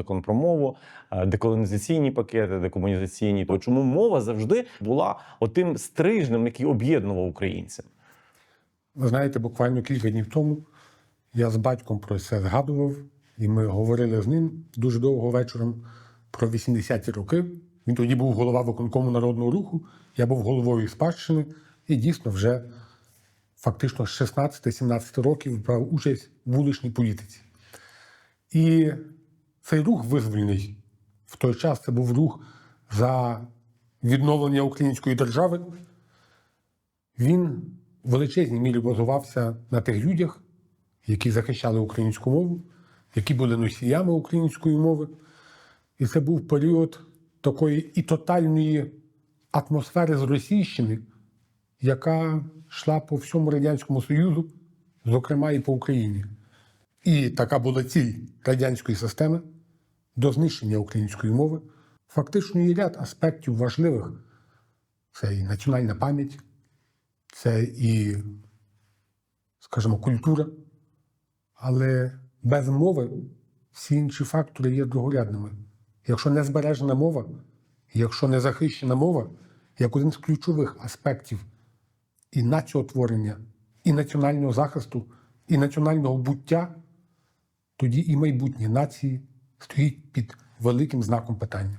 закон про мову, е, деколонізаційні пакети, декомунізаційні. То чому мова завжди була отим стрижнем, який об'єднував українців? Ви знаєте, буквально кілька днів тому я з батьком про це згадував, і ми говорили з ним дуже довго вечором про 80-ті роки. Він тоді був голова виконкому народного руху, я був головою спадщини, і дійсно вже фактично з 16-17 років брав участь в вуличній політиці. І цей рух визвольний в той час це був рух за відновлення української держави. Він в величезній мірі базувався на тих людях, які захищали українську мову, які були носіями української мови. І це був період такої і тотальної атмосфери з Російщини, яка йшла по всьому Радянському Союзу, зокрема і по Україні. І така була ціль радянської системи до знищення української мови. Фактично є ряд аспектів важливих. Це і національна пам'ять, це і, скажімо, культура. Але без мови всі інші фактори є другорядними. Якщо не збережена мова, якщо не захищена мова, як один з ключових аспектів і націотворення, і національного захисту, і національного буття, тоді і майбутнє нації стоїть під великим знаком питання.